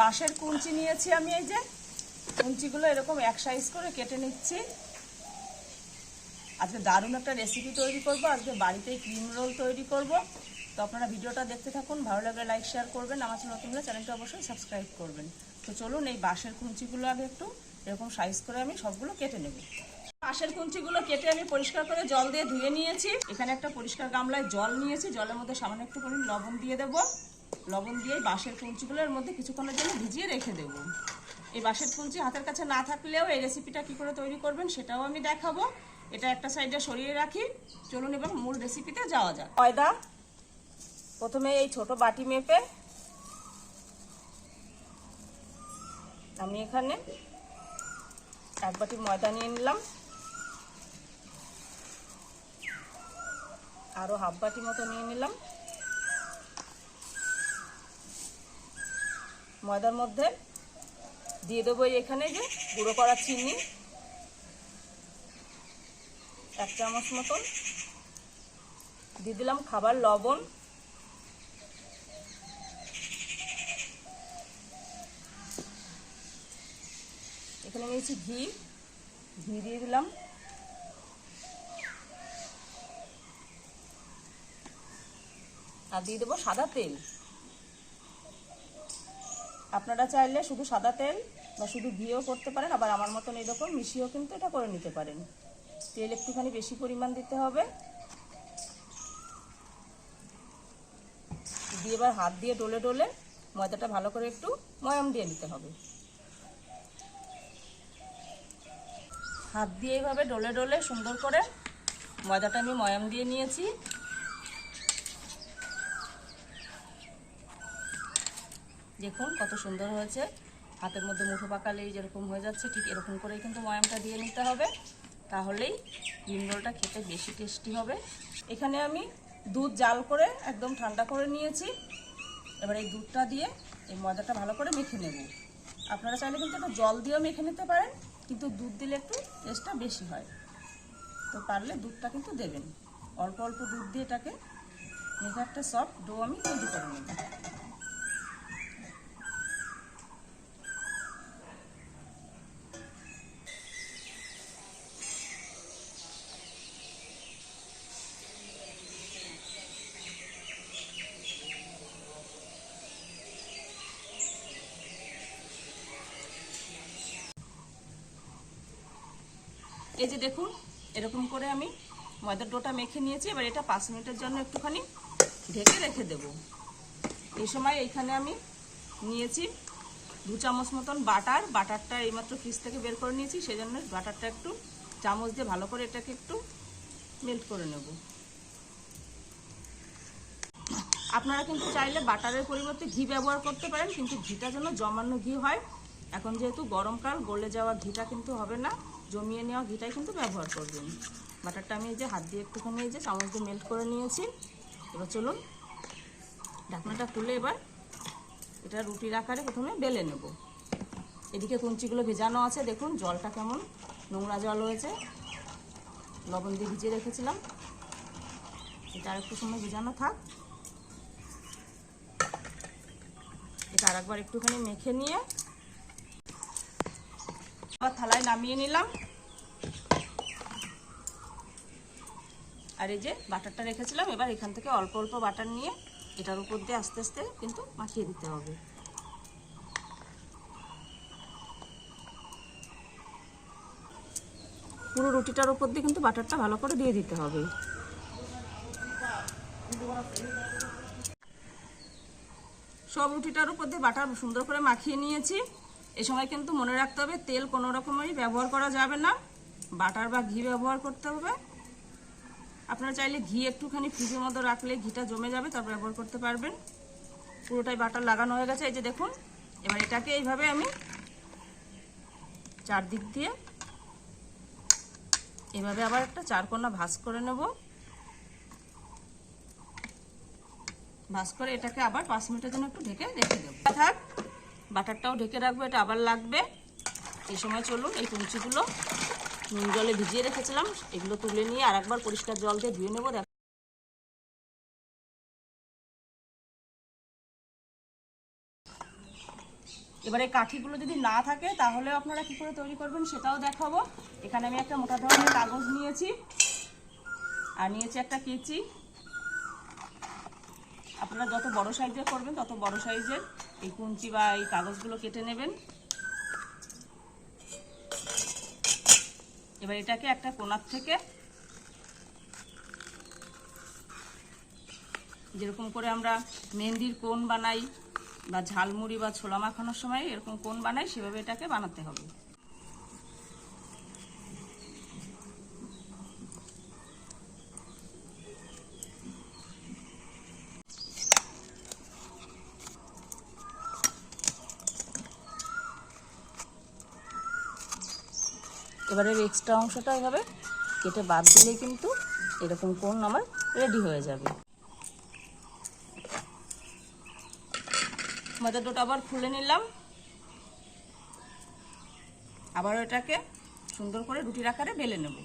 বাঁশের কুঞ্চি নিয়েছি আমি এই যে। কুঞ্চিগুলো এরকম এক সাইজ করে কেটে নিচ্ছি। আজকে দারুণ একটা রেসিপি তৈরি করব। আজকে বাড়িতেই ক্রিম রোল তৈরি করব। তো আপনারা ভিডিওটা দেখতে থাকুন, ভালো লাগলে লাইক শেয়ার করবেন। আমার নতুন হলে চ্যানেলটা অবশ্যই সাবস্ক্রাইব করবেন। তো চলুন এই বাঁশের কুঞ্চিগুলো আগে একটু এরকম সাইজ করে আমি সবগুলো কেটে নেব। বাঁশের কুঞ্চিগুলো কেটে আমি পরিষ্কার করে জল দিয়ে ধুয়ে নিয়েছি। এখানে একটা পরিষ্কার গামলায় জল নিয়েছি। জলের মধ্যে সামান্য একটু করে লবণ দিয়ে দেব। লবণ দিয়ে বাঁশের কুঞ্চিগুলোর মধ্যে কিছুক্ষণের জন্য ভিজিয়ে রেখে দেব। এই বাঁশের কুঞ্চি হাতের কাছে না থাকলেও এই রেসিপিটা কি করে তৈরি করবেন সেটাও আমি দেখাবো। এটা একটা সাইডে সরিয়ে রাখি। চলুন এবার মূল রেসিপিতে যাওয়া যাক। ময়দা, প্রথমে এই ছোট বাটি মেপে আমি এখানে এক বাটি ময়দা নিয়ে নিলাম। আরও হাফ বাটি মতো নিয়ে নিলাম। ময়দার মধ্যে দিয়ে দেবো এখানে যে গুঁড়ো করা চিনি, এক চামচ মতন। দিয়ে দিলাম খাবার লবণ। এখানে নিয়েছি ঘি। ঘি দিয়ে দিলাম। আর দিয়ে দেবো সাদা তেল। আপনারা চাইলে শুধু সাদা তেল বা শুধু ঘিও করতে পারেন, আবার আমার মতন এরকম মিশিয়েও কিন্তু এটা করে নিতে পারেন। তেল একটুখানি বেশি পরিমাণ দিতে হবে। দিয়ে এবার হাত দিয়ে ডলে ডলে ময়দাটা ভালো করে একটু ময়াম দিয়ে নিতে হবে। হাত দিয়ে এইভাবে ডলে ডলে সুন্দর করে ময়দাটা আমি ময়াম দিয়ে নিয়েছি। দেখুন কত সুন্দর হয়েছে। হাতের মধ্যে মুঠো পাকালেই যেরকম হয়ে যাচ্ছে, ঠিক এরকম করেই কিন্তু ময়ামটা দিয়ে নিতে হবে। তাহলেই ডিম রোলটা খেতে বেশি টেস্টি হবে। এখানে আমি দুধ জাল করে একদম ঠান্ডা করে নিয়েছি। এবার এই দুধটা দিয়ে এই ময়দাটা ভালো করে মেখে নেব। আপনারা চাইলে কিন্তু একটু জল দিয়েও মেখে নিতে পারেন, কিন্তু দুধ দিলে একটু টেস্টটা বেশি হয়। তো পারলে দুধটা কিন্তু দেবেন। অল্প অল্প দুধ দিয়ে এটাকে মেখে একটা সফট ডো আমি তৈরি করে নেব। এই যে দেখুন, এরকম করে আমি ময়দার ডোটা মেখে নিয়েছি। এবার এটা পাঁচ মিনিটের জন্য একটুখানি ঢেকে রেখে দেব। এই সময় এইখানে আমি নিয়েছি দু চামচ মতন বাটার। বাটারটা এইমাত্র ফ্রিজ থেকে বের করে নিয়েছি সেই জন্য বাটারটা একটু চামচ দিয়ে ভালো করে এটাকে একটু মেল্ট করে নেব। আপনারা কিন্তু চাইলে বাটারের পরিবর্তে ঘি ব্যবহার করতে পারেন, কিন্তু ঘিটা যেন জমানো ঘি হয়। এখন যেহেতু গরমকাল, গলে যাওয়া ঘিটা কিন্তু হবে না। জমিয়ে নেওয়া ঘিটাই কিন্তু ব্যবহার করবেন বাটারটা আমি এই যে হাত দিয়ে একটুখানি এই যে চামচ দিয়ে মেল্ট করে নিয়েছি। এবার চলুন, ঢাকনাটা তুলে এবার এটা রুটির আকারে প্রথমে বেলে নেব। এদিকে কুঞ্চিগুলো ভেজানো আছে, দেখুন জলটা কেমন নোংরা জল হয়েছে। লবণ দিয়ে ভিজিয়ে রেখেছিলাম। এটা আর একটু সময় ভেজানো থাক। এটা আর একবার একটুখানি মেখে নিয়ে থালায় নামিয়ে নিলাম। আর এই যে বাটারটা রেখেছিলাম, এবার এখান থেকে অল্প অল্প বাটার নিয়ে এটার উপর দিয়ে আস্তে আস্তে কিন্তু মাখিয়ে দিতে হবে। পুরো রুটিটার উপর দিয়ে কিন্তু বাটারটা ভালো করে দিয়ে দিতে হবে। সব রুটিটার উপর দিয়ে বাটার সুন্দর করে মাখিয়ে নিয়েছি। এই সময় কিন্তু মনে রাখতে হবে, তেল কোনো রকমেরই ব্যবহার করা যাবে না। বাটার বা ঘি ব্যবহার করতে হবে। আপনারা চাইলে ঘি একটুখানি ফ্রিজের মতো রাখলে ঘিটা জমে যাবে, তারপর ব্যবহার করতে পারবেন। পুরোটাই বাটার লাগানো হয়ে গেছে, এই যে দেখুন। এবার এটাকে এইভাবে আমি চারদিক দিয়ে এভাবে আবার একটা চারকোনা ভাঁজ করে নেব। ভাঁজ করে এটাকে আবার পাঁচ মিনিটের জন্য একটু ঢেকে রেখে দেবো। থাক বাটারটাও ঢেকে রাখব, এটা আবার লাগবে। এই সময় চলুন এই কুঞ্চিগুলো নুন জলে ভিজিয়ে রেখেছিলাম, এগুলো তুলে নিয়ে আর একবার পরিষ্কার জল দিয়ে ধুয়ে নেব। এবারে কাঠিগুলো যদি না থাকে, তাহলে আপনারা কি করে তৈরি করবেন সেটাও দেখাবো। এখানে আমি একটা মোটা ধরনের কাগজ নিয়েছি, আর নিয়েছি একটা কেচি। আপনারা যত বড় সাইজের করবেন, তত বড় সাইজের এই কুঞ্চি বা এই কাগজগুলো কেটে নেবেন। এবার এটাকে একটা কোনার থেকে যেরকম করে আমরা মেহেন্দির কোন বানাই বা ঝালমুড়ি বা ছোলা মাখানোর সময় এরকম কোন বানাই, সেভাবে এটাকে বানাতে হবে। এবারে এক্সট্রা অংশটা এভাবে কেটে বাদ দিলেই কিন্তু এরকম কোন আমার রেডি হয়ে যাবে। ময়দা ডোটা আবার খুলে নিলাম। আবার এটাকে সুন্দর করে রুটির আকারে বেলে নেব।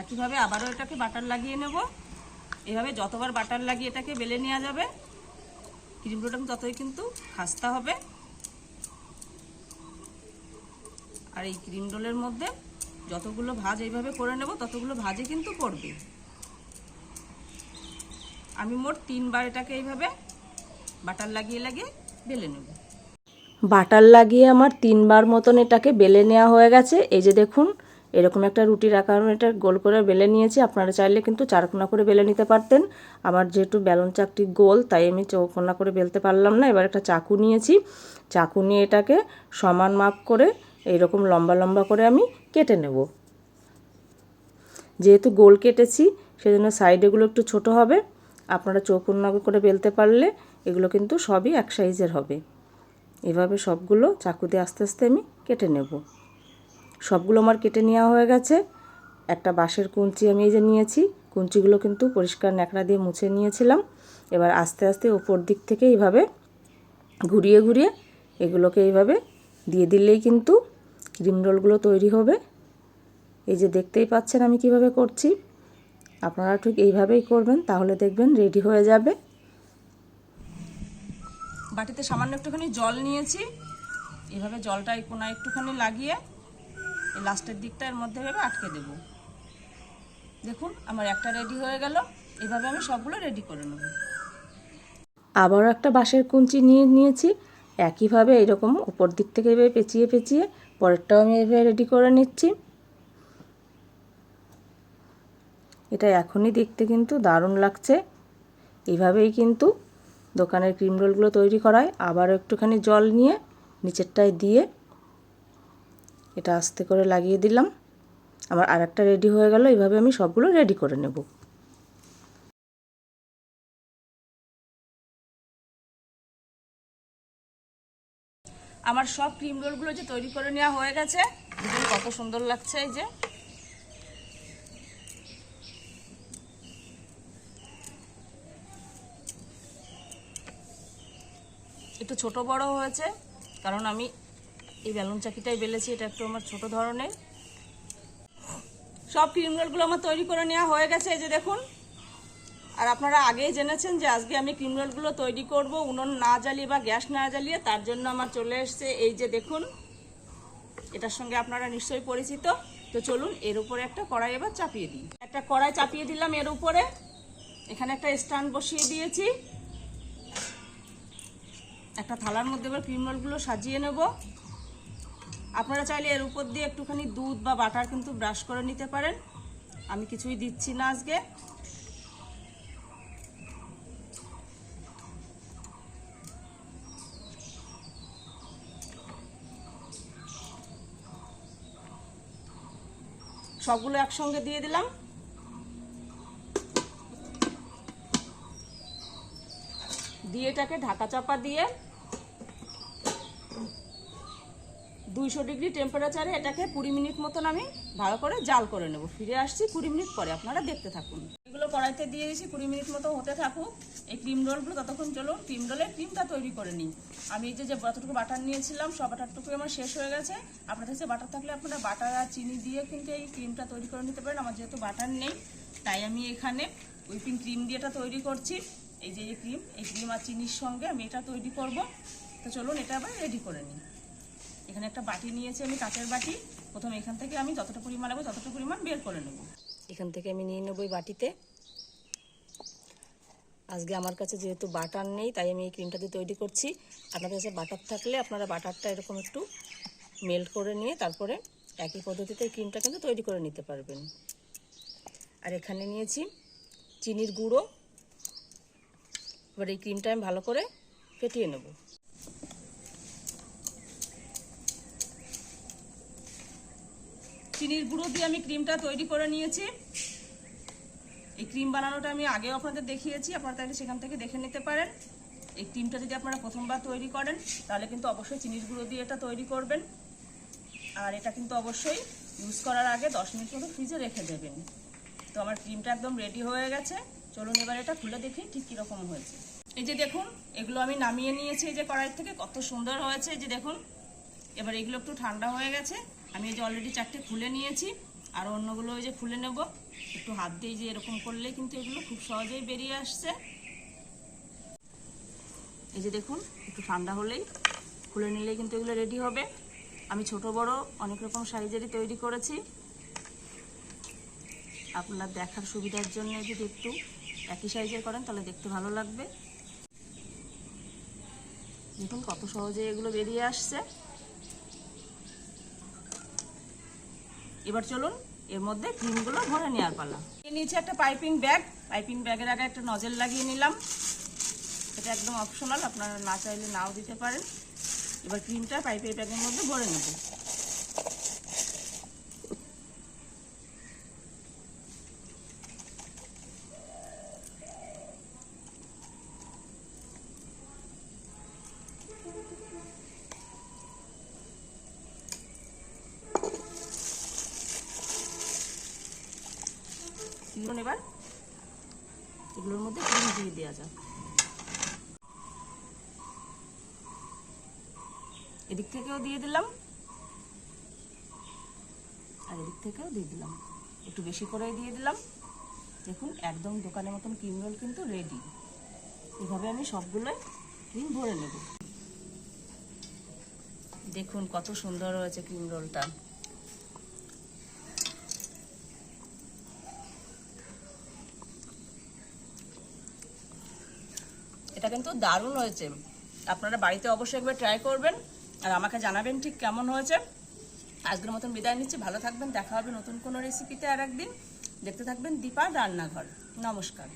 একইভাবে আবারও এটাকে বাটার লাগিয়ে নেব। এভাবে যতবার বাটার লাগিয়ে এটাকে বেলে নেওয়া যাবে, ক্রিম রোটা ততই কিন্তু খাস্তা হবে। আর এই ক্রিম রোলের মধ্যে যতগুলো ভাজ এইভাবে করে নেব, ততগুলো ভাজে কিন্তু পড়বে। আমি মোট তিনবার এটাকে এইভাবে বাটার লাগিয়ে লাগিয়ে বেলে নেব। বাটার লাগিয়ে আমার তিনবার মতন এটাকে বেলে নেওয়া হয়ে গেছে। এই যে দেখুন এরকম একটা রুটির আকার এটা গোল করে বেলে নিয়েছি। আপনারা চাইলে কিন্তু চারকোনা করে বেলে নিতে পারতেন। আমার যেহেতু বেলন চাকটি গোল, তাই আমি চৌকোনা করে বেলতে পারলাম না। এবার একটা চাকু নিয়েছি। চাকু নিয়ে এটাকে সমান মাপ করে এইরকম লম্বা লম্বা করে আমি কেটে নেব। যেহেতু গোল কেটেছি, সেজন্য সাইডেগুলো একটু ছোট হবে। আপনারা চৌকোনা করে বেলতে পারলে এগুলো কিন্তু সবই এক সাইজের হবে। এভাবে সবগুলো চাকু দিয়ে আস্তে আস্তে আমি কেটে নেব। সবগুলো আমার কেটে নেওয়া হয়ে গেছে। একটা বাঁশের কুঞ্চি আমি এই যে নিয়েছি, কুঞ্চিগুলো কিন্তু পরিষ্কার ন্যাকড়া দিয়ে মুছে নিয়েছিলাম। এবার আস্তে আস্তে ওপর দিক থেকে এইভাবে ঘুরিয়ে ঘুরিয়ে এগুলোকে এইভাবে দিয়ে দিলেই কিন্তু ক্রিম রোলগুলো তৈরি হবে। এই যে দেখতেই পাচ্ছেন আমি কীভাবে করছি। আপনারা ঠিক এইভাবেই করবেন, তাহলে দেখবেন রেডি হয়ে যাবে। বাটিতে সামান্য একটুখানি জল নিয়েছি। এভাবে জলটা কোনায় একটুখানি লাগিয়ে লাস্টের দিকটা এর মধ্যে ভেবে আটকে দেব। দেখুন, আমার একটা রেডি হয়ে গেল। এভাবে আমি সবগুলো রেডি করে নেব। আবারও একটা বাঁশের কুঞ্চি নিয়ে নিয়েছি। একইভাবে এরকম উপর দিক থেকে এভাবে পেঁচিয়ে পেঁচিয়ে পরেরটাও আমি এভাবে রেডি করে নিচ্ছি। এটা এখনই দেখতে কিন্তু দারুণ লাগছে। এইভাবেই কিন্তু দোকানের ক্রিম রোলগুলো তৈরি করায় আবারও একটুখানি জল নিয়ে নিচেরটায় দিয়ে এটা আস্তে করে লাগিয়ে দিলাম। আমার আর একটা রেডি হয়ে গেল, এইভাবে আমি সবগুলো রেডি করে নেব। আমার সব ক্রিম রোলগুলো যে তৈরি করে নেওয়া হয়ে গেছে কত সুন্দর লাগছে এই যে। একটু ছোট বড় হয়েছে, কারণ আমি এই বেলুন চাকিটাই বেলেছি, এটা একটু আমার ছোট ধরনের। সব ক্রিম রোলগুলো আমার তৈরি করে নেওয়া হয়ে গেছে, এই যে দেখুন। আর আপনারা আগেই জেনেছেন যে আজকে আমি ক্রিম রোলগুলো তৈরি করব, উনুন না জ্বালিয়ে বা গ্যাস না জ্বালিয়ে, তার জন্য আমার চলে এসছে এই যে দেখুন। এটার সঙ্গে আপনারা নিশ্চয়ই পরিচিত। তো চলুন, এর উপরে একটা কড়াই এবার চাপিয়ে দিই। একটা কড়াই চাপিয়ে দিলাম এর উপরে। এখানে একটা স্ট্যান্ড বসিয়ে দিয়েছি। একটা থালার মধ্যে এবার ক্রিম রোলগুলো সাজিয়ে নেব। আপনারা চাইলে এর উপর দিয়ে একটুখানি দুধ বা বাটার কিন্তু ব্রাশ করে নিতে পারেন। আমি কিছুই দিচ্ছি না আজকে। সবগুলো একসঙ্গে দিয়ে দিলাম। দিয়ে এটাকে ঢাকা চাপা দিয়ে দুইশো ডিগ্রি টেম্পারেচারে এটাকে কুড়ি মিনিট মতন আমি ভালো করে জাল করে নেব। ফিরে আসছি কুড়ি মিনিট পরে, আপনারা দেখতে থাকুন। এগুলো কড়াইতে দিয়ে দিয়েছি, কুড়ি মিনিট মতো হতে থাকুক। এই ক্রিম রোলগুলো ততক্ষণ চলুন ক্রিম রোলের ক্রিমটা তৈরি করে নিই। আমি এই যে যতটুকু বাটার নিয়েছিলাম, সব বাটারটুকু আমার শেষ হয়ে গেছে। আপনার কাছে বাটার থাকলে আপনারা বাটার আর চিনি দিয়ে কিন্তু এই ক্রিমটা তৈরি করে নিতে পারেন। আমার যেহেতু বাটার নেই, তাই আমি এখানে হুইপিং ক্রিম দিয়ে এটা তৈরি করছি। এই যে, এই ক্রিম এই ক্রিম আর চিনির সঙ্গে আমি এটা তৈরি করব। তো চলুন, এটা আবার রেডি করে নিই। এখানে একটা বাটি নিয়েছি আমি, কাঁচের বাটি। প্রথমে এখান থেকে আমি যতটা পরিমাণ নেব ততটা পরিমাণ বের করে নেব। এখান থেকে আমি নিয়ে নেব বাটিতে। আজকে আমার কাছে যেহেতু বাটার নেই, তাই আমি এই ক্রিমটা দিয়ে তৈরি করছি। আপনাদের কাছে বাটার থাকলে আপনারা বাটারটা এরকম একটু মেল্ট করে নিয়ে তারপরে একই পদ্ধতিতে ক্রিমটা কিন্তু তৈরি করে নিতে পারবেন। আর এখানে নিয়েছি চিনির গুঁড়ো। এবার এই ক্রিমটা আমি ভালো করে ফেটিয়ে নেব। চিনির গুঁড়ো দিয়ে আমি ক্রিমটা তৈরি করে নিয়েছি। এই ক্রিম বানানোটা আমি আগেও আপনাদের দেখিয়েছি, আপনারা তাহলে সেখান থেকে দেখে নিতে পারেন। এই ক্রিমটা যদি আপনারা প্রথমবার তৈরি করেন, তাহলে কিন্তু অবশ্যই চিনির গুঁড়ো দিয়ে এটা তৈরি করবেন। আর এটা কিন্তু অবশ্যই ইউজ করার আগে দশ মিনিট মতো ফ্রিজে রেখে দেবেন। তো আমার ক্রিমটা একদম রেডি হয়ে গেছে। চলুন এবার এটা খুলে দেখি ঠিক কীরকম হয়েছে। এই যে দেখুন, এগুলো আমি নামিয়ে নিয়েছি এই যে কড়াই থেকে, কত সুন্দর হয়েছে। এই যে দেখুন, এবার এগুলো একটু ঠান্ডা হয়ে গেছে। আমি এই যে অলরেডি চারটে খুলে নিয়েছি, আর অন্যগুলো ওই যে খুলে নেব। একটু হাত দিয়ে যে এরকম করলে কিন্তু এগুলো খুব সহজেই বেরিয়ে আসছে। এই যে দেখুন, একটু ঠান্ডা হলেই খুলে নিলেই কিন্তু এগুলো রেডি হবে। আমি ছোট, বড় অনেক রকম সাইজেরই তৈরি করেছি। আপনার দেখার সুবিধার জন্য যদি একটু একই সাইজের করেন, তাহলে দেখতে ভালো লাগবে। দেখুন কত সহজে এগুলো বেরিয়ে আসছে। এবার চলুন, এর মধ্যে ক্রিমগুলো ভরে নেওয়ার পালা। এর নিচে একটা পাইপিং ব্যাগ। পাইপিং ব্যাগের আগে একটা নজেল লাগিয়ে নিলাম। এটা একদম অপশনাল আপনারা না চাইলে নাও দিতে পারেন। এবার ক্রিমটা পাইপের ব্যাগের মধ্যে ভরে নেব। চলুন এবার। এগুলোর মধ্যে ক্রিম দিয়ে দেওয়া যাক। এদিক থেকেও দিয়ে দিলাম। আর এদিক থেকেও দিয়ে দিলাম। একটু বেশি করে দিয়ে দিলাম। দেখুন, একদম দোকানের মতন ক্রিম রোল কিন্তু রেডি এভাবে আমি সবগুলোই ক্রিম ভরে নেব। দেখুন কত সুন্দর হয়েছে ক্রিম রোলটা কিন্তু দারুণ হয়েছে। আপনারা বাড়িতে অবশ্যই একবার ট্রাই করবেন আর আমাকে জানাবেন ঠিক কেমন হয়েছে। আজকের মতন বিদায় নিচ্ছি, ভালো থাকবেন, দেখা হবে নতুন কোনো রেসিপিতে আর একদিন দেখতে থাকবেন দীপা রান্নাঘর। নমস্কার।